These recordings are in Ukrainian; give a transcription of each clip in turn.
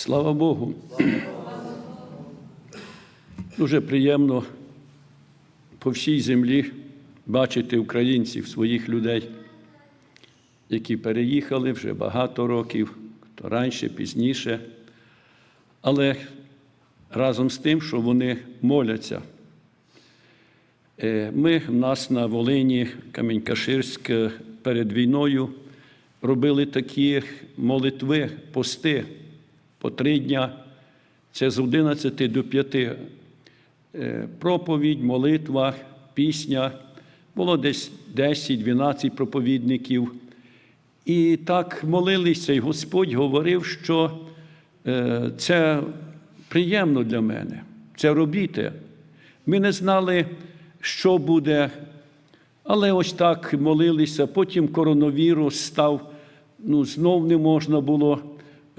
Слава Богу. Дуже приємно по всій землі бачити українців, своїх людей, які переїхали вже багато років, хто раніше, пізніше. Але разом з тим, що вони моляться. Е, Ми в нас на Волині, Камінь-Каширськ, перед війною робили такі молитви, пости по три дня. Це з 11 до 5. Е, Проповідь, молитва, пісня. Було десь 10-12 проповідників. І так молилися, і Господь говорив, що е, це приємно для мене, це робіте. Ми не знали, що буде, але ось так молилися. Потім коронавірус став, ну, знов не можна було.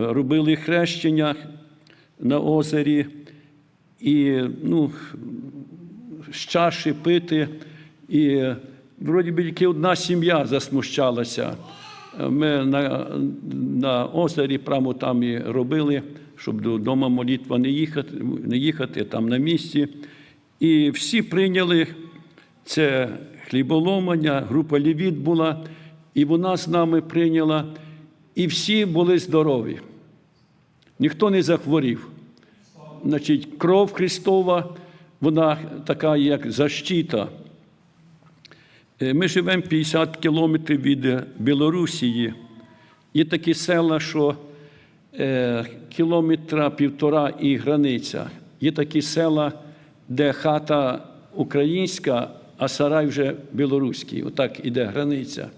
Робили хрещення на озері, і ну, з чаші пити. І вроді би тільки одна сім'я засмущалася. Ми на, на озері прямо там і робили, щоб додому молитва не їхати, не їхати там на місці. І всі прийняли це хліболомання, група Лівіт була, і вона з нами прийняла, і всі були здорові. Ніхто не захворів. Значить, кров Христова, вона така, як защита. Е, Ми живемо 50 кілометрів від Білорусії. Є такі села, що е, кілометра півтора і границя. Є такі села, де хата українська, а сарай вже білоруський. Отак іде границя.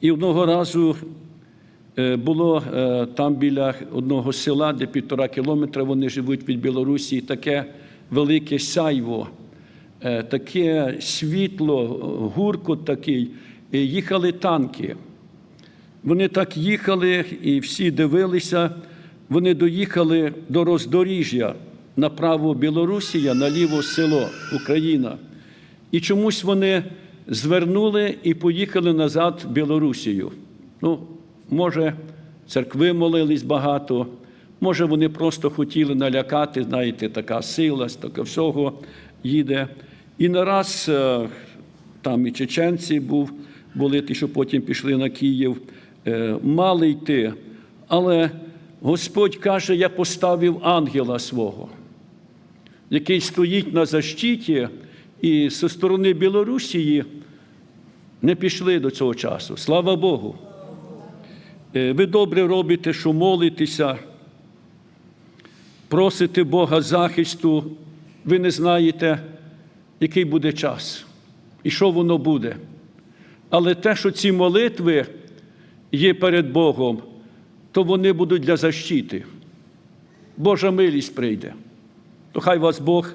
І одного разу було е, там біля одного села, де півтора кілометра вони живуть від Білорусі, таке велике сяйво, е, таке світло, гуркот такий. І їхали танки. Вони так їхали і всі дивилися. Вони доїхали до роздоріжжя направо Білорусія, наліво село Україна. І чомусь вони звернули і поїхали назад в Білорусію. Ну, може, церкви молились багато, може, вони просто хотіли налякати, знаєте, така сила, таке всього їде. І нараз е, там і чеченці був, були ті, що потім пішли на Київ, е, мали йти. Але Господь каже, я поставив ангела свого, який стоїть на защиті, і зі сторони Білорусії не пішли до цього часу. Слава Богу. Е, Ви добре робите, що молитеся, просите Бога захисту, ви не знаєте, який буде час і що воно буде. Але те, що ці молитви є перед Богом, то вони будуть для защити. Божа милість прийде. То хай вас Бог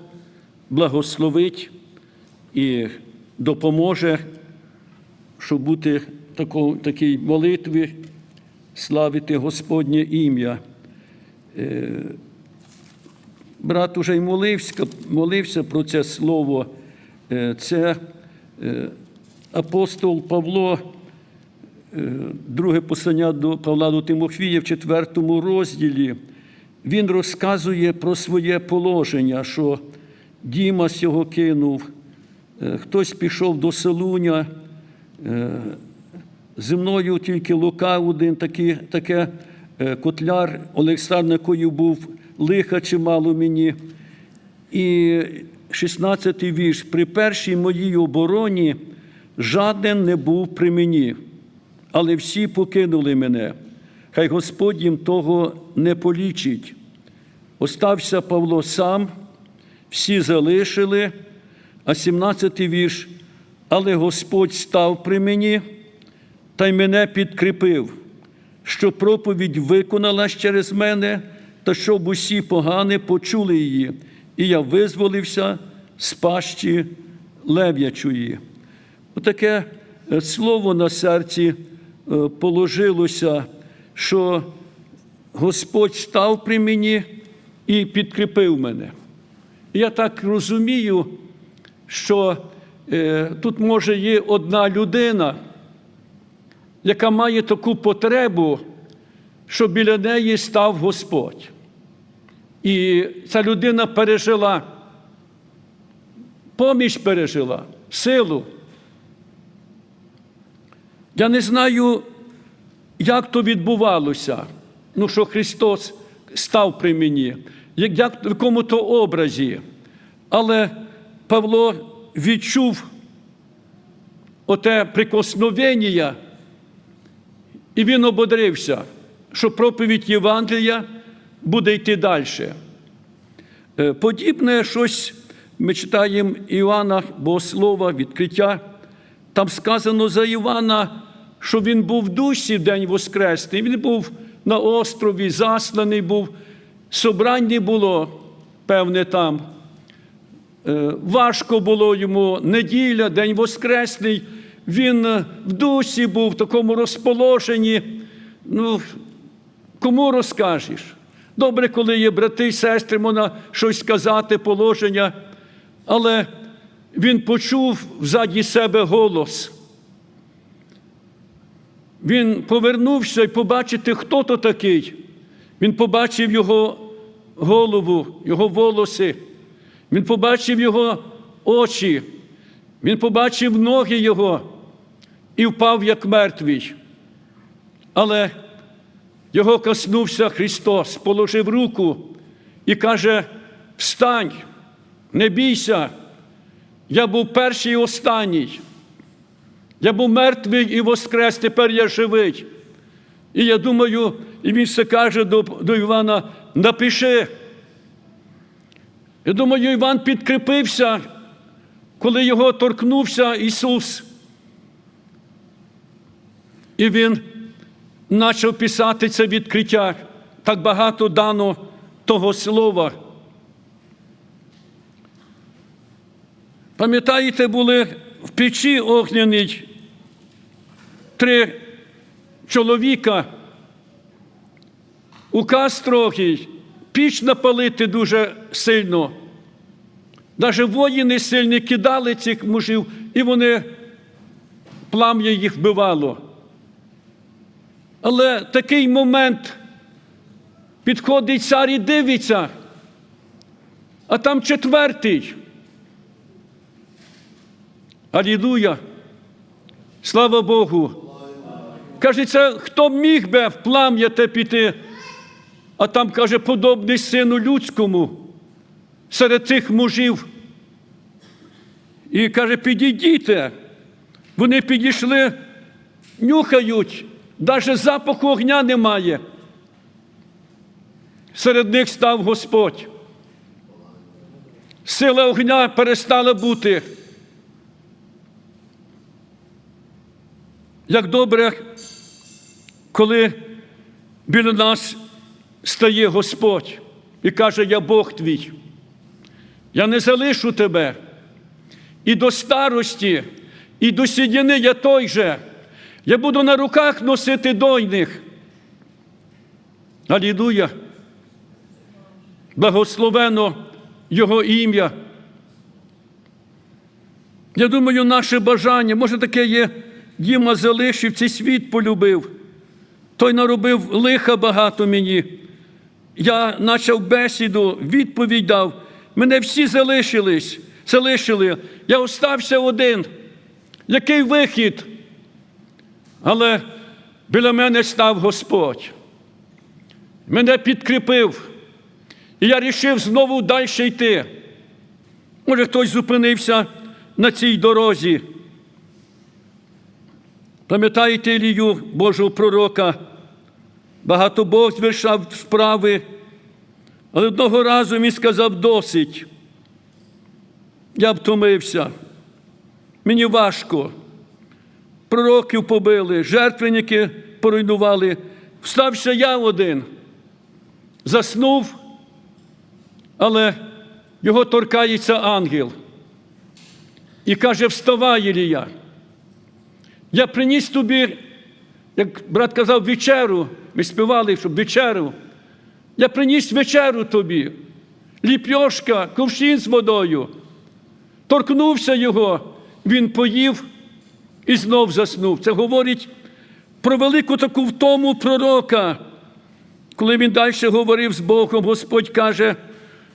благословить і допоможе, щоб бути в такій молитві, славити Господнє ім'я. Е, Брат уже й молився, молився про це слово. Е, Це е, апостол Павло, друге послання до Павла до Тимофія в четвертому розділі. Він розказує про своє положення, що Дімас його кинув, хтось пішов до Селуня, зі мною тільки Лука один такий, таке е, котляр, Олександр, якою був лиха чимало мені. І 16-й вірш. При першій моїй обороні жаден не був при мені, але всі покинули мене. Хай Господь їм того не полічить. Остався Павло сам, всі залишили, а 17-й вірш. Але Господь став при мені та й мене підкріпив, що проповідь виконалась через мене, та щоб усі погани почули її, і я визволився з пащі лев'ячої. Отаке е, слово на серці е, положилося, що Господь став при мені і підкріпив мене. Я так розумію, що е, тут може є одна людина, яка має таку потребу, що біля неї став Господь. І ця людина пережила, поміч пережила, силу. Я не знаю, як то відбувалося, ну, що Христос став при мені, як, в якому-то образі. Але Павло відчув оте прикосновення, і він ободрився, що проповідь Євангелія буде йти далі. Е, Подібне щось ми читаємо Іоанна Богослова, відкриття. Там сказано за Івана, що він був в душі в день Воскресний. Він був на острові, засланий був, собрань не було, певне, там. Е, Важко було йому неділя, День Воскресний. Він е, в дусі був в такому розположенні. Ну, кому розкажеш? Добре, коли є брати і сестри, можна щось сказати, положення, але він почув взаді себе голос. Він повернувся і побачити, хто то такий. Він побачив його голову, його волоси. Він побачив його очі, він побачив ноги його і впав як мертвий. Але його коснувся Христос, положив руку і каже: Встань, не бійся, я був перший і останній. Я був мертвий і воскрес, тепер я живий. І я думаю, і він все каже до, до Івана: напиши. Я думаю, Іван підкріпився, коли його торкнувся Ісус. І він почав писати це відкриття. Так багато дано того слова. Пам'ятаєте, були в печі огняній три чоловіка, указ строгий, піч напалити дуже сильно. Навіть воїни сильні кидали цих мужів, і вони плам'я їх вбивало. Але такий момент підходить цар і дивиться, а там четвертий. Алілуя! Слава Богу! Каже, це хто міг би в плам'я те піти, а там, каже, подобний сину людському серед цих мужів. І каже, підійдіте. Вони підійшли, нюхають, навіть запаху огня немає. Серед них став Господь. Сила огня перестала бути. Як добре, коли біля нас стає Господь і каже, я Бог твій, я не залишу тебе. І до старості, і до сідіни я той же. Я буду на руках носити дойних. Алілуя! Благословено Його ім'я. Я думаю, наше бажання, може таке є, Діма залишив, цей світ полюбив. Той наробив лиха багато мені. Я почав бесіду, відповідь дав. Мене всі залишились, залишили. Я остався один. Який вихід? Але біля мене став Господь. Мене підкріпив. І я рішив знову далі йти. Може, хтось зупинився на цій дорозі. Пам'ятаєте Ілію, Божого пророка? Багато Бог звершав справи, але одного разу він сказав досить. Я втомився. Мені важко. Пророків побили, жертвенники поруйнували. Встався я один, заснув, але його торкається ангел. І каже: Вставай, Ілія. Я приніс тобі, як брат казав, вечеру. Ми співали, щоб вечеру. Я приніс вечеру тобі, ліпьошка, ковшин з водою. Торкнувся його, він поїв і знов заснув. Це говорить про велику таку втому пророка. Коли він далі говорив з Богом, Господь каже,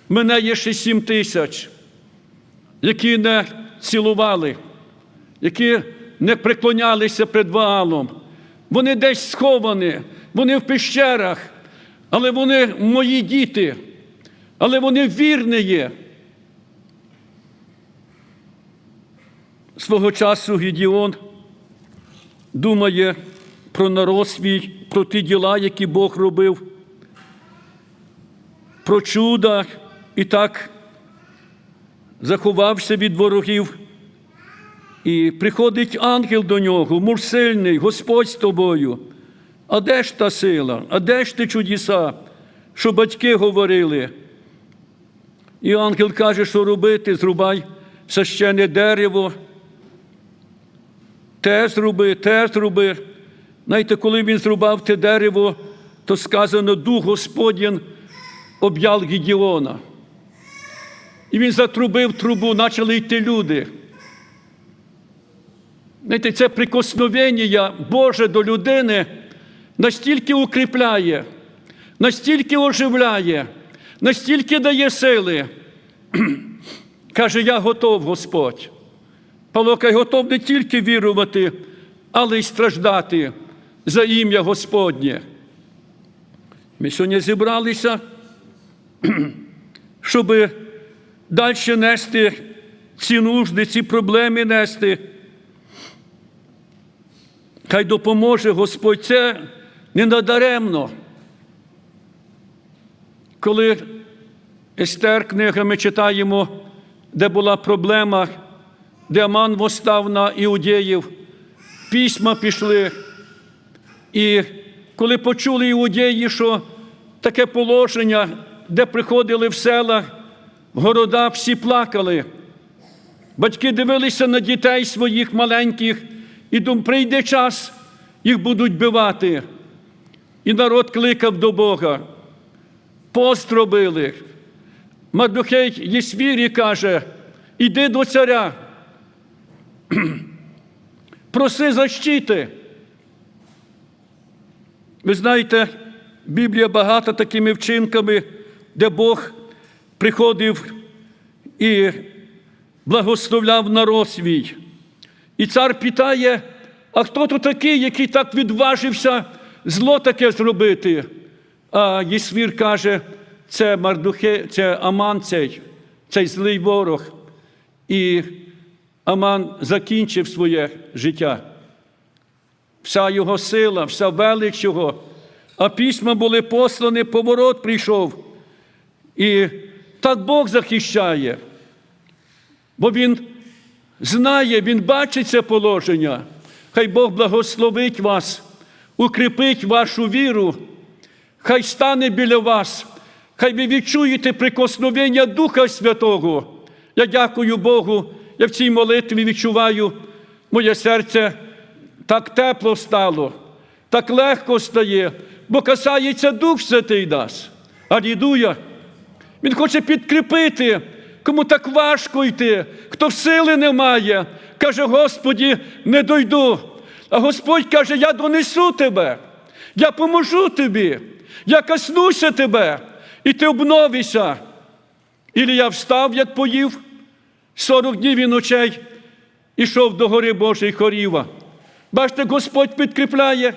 мене є ще сім тисяч, які не цілували, які не преклонялися перед Ваалом. Вони десь сховані, вони в пещерах, але вони мої діти, але вони вірні є. Свого часу Гідіон думає про народ свій, про ті діла, які Бог робив, про чуда і так заховався від ворогів. І приходить ангел до нього, муж сильний, Господь з тобою. А де ж та сила? А де ж ти чудеса, що батьки говорили? І ангел каже, що робити, зрубай священне дерево. Те зроби, те зроби. Знаєте, коли він зрубав те дерево, то сказано, Дух Господній об'яв Гідіона. І він затрубив трубу, почали йти люди. Знаєте, це прикосновення Боже до людини настільки укріпляє, настільки оживляє, настільки дає сили. Каже, я готов, Господь. Павло готов не тільки вірувати, але й страждати за ім'я Господнє. Ми сьогодні зібралися, щоб далі нести ці нужди, ці проблеми нести. Хай допоможе Господь це не надаремно. Коли Естер книга ми читаємо, де була проблема, де Аман восстав на іудеїв, письма пішли. І коли почули іудеї, що таке положення, де приходили в селах, в города, всі плакали. Батьки дивилися на дітей своїх маленьких і думали, прийде час, їх будуть бивати. І народ кликав до Бога. Пост робили. Мардухей Єсвірі каже, іди до царя, проси защити. Ви знаєте, Біблія багата такими вчинками, де Бог приходив і благословляв народ свій. І цар питає, а хто тут такий, який так відважився зло таке зробити? А Єсвір каже, це Мардухе, це Аман цей, цей злий ворог. І Аман закінчив своє життя. Вся його сила, вся велич його, а письма були послані, поворот прийшов. І так Бог захищає, бо Він знає, Він бачить це положення. Хай Бог благословить вас, укріпить вашу віру, хай стане біля вас, хай ви відчуєте прикосновення Духа Святого. Я дякую Богу, я в цій молитві відчуваю, моє серце так тепло стало, так легко стає, бо касається Дух Святий нас. Алілуя! Він хоче підкріпити, кому так важко йти, хто сили не має, каже, Господі, не дойду. А Господь каже, я донесу тебе, я поможу тобі, я коснуся тебе, і ти обновишся. Ілія встав, як поїв, сорок днів і ночей ішов до гори Божої хоріва. Бачите, Господь підкріпляє.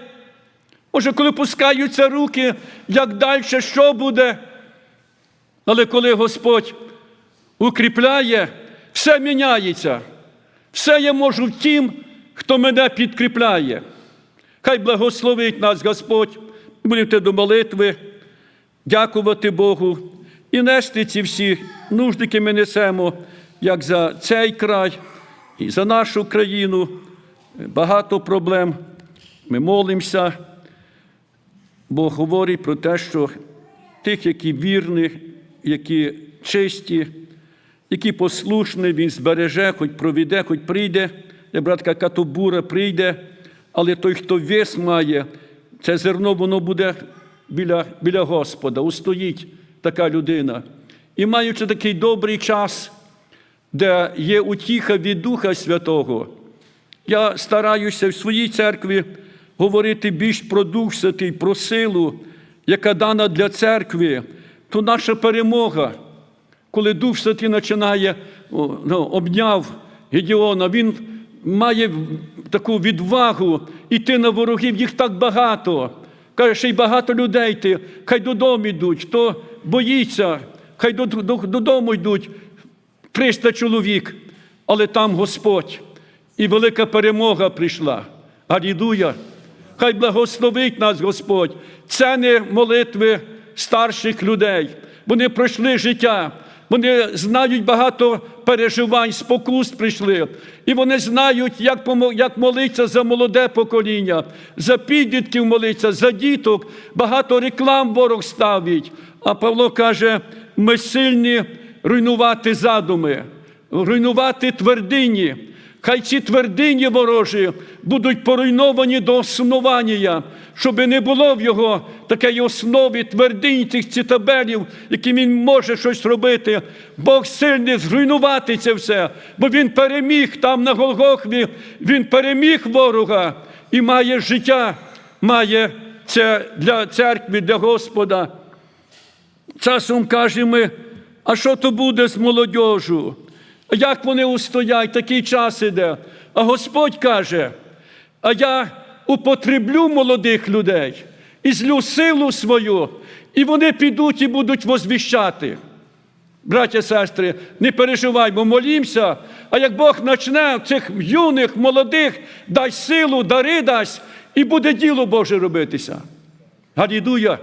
Може, коли пускаються руки, як далі, що буде? Але коли Господь укріпляє, все міняється. Все я можу в тім, хто мене підкріпляє. Хай благословить нас Господь, будете до молитви, дякувати Богу і нести ці всі нуждики ми несемо, як за цей край і за нашу країну. Багато проблем. Ми молимося. Бог говорить про те, що тих, які вірні, які чисті, які послушні, Він збереже, хоч проведе, хоч прийде, як братка Катобура прийде, але той, хто вес має, це зерно, воно буде біля, біля Господа, устоїть така людина. І маючи такий добрий час, де є утіха від Духа Святого, я стараюся в своїй церкві говорити більш про Дух Святий, про силу, яка дана для церкви, то наша перемога. Коли Дух Святий починає ну, обняв Гедіона, він має таку відвагу йти на ворогів, їх так багато. Каже, ще й багато людей йти, хай додому йдуть, хто боїться, хай до- до- додому йдуть 300 чоловік, але там Господь. І велика перемога прийшла. Алілуя! Хай благословить нас Господь. Це не молитви старших людей. Вони пройшли життя. Вони знають багато переживань, спокус прийшли. І вони знають, як, як молитися за молоде покоління, за підлітків молитися, за діток. Багато реклам ворог ставить. А Павло каже: ми сильні руйнувати задуми, руйнувати твердині. Хай ці твердині ворожі будуть поруйновані до основання, щоб не було в його такій основі твердинь цих цитабелів, яким він може щось робити. Бог сильний зруйнувати це все, бо він переміг там на Голгофі, він переміг ворога і має життя, має це для церкви, для Господа. Часом кажемо, а що то буде з молодежю? Як вони устоять, такий час іде. А Господь каже, а я употреблю молодих людей і злю силу свою, і вони підуть і будуть возвіщати. Браття, сестри, не переживаймо, молімося, а як Бог почне цих юних, молодих, дасть силу, дари дасть, і буде діло Боже робитися. Галідуя!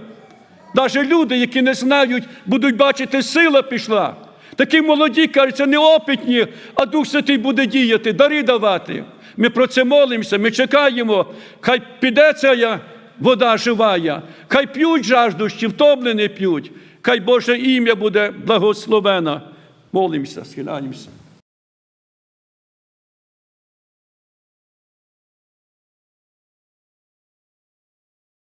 Навіть люди, які не знають, будуть бачити, сила пішла. Такі молоді, кажуться, неопитні, а Дух Святий буде діяти, дари давати. Ми про це молимося, ми чекаємо, хай піде ця вода живая, хай п'ють жаждущі, втомлені п'ють, хай Боже ім'я буде благословено. Молимося, схиляємося.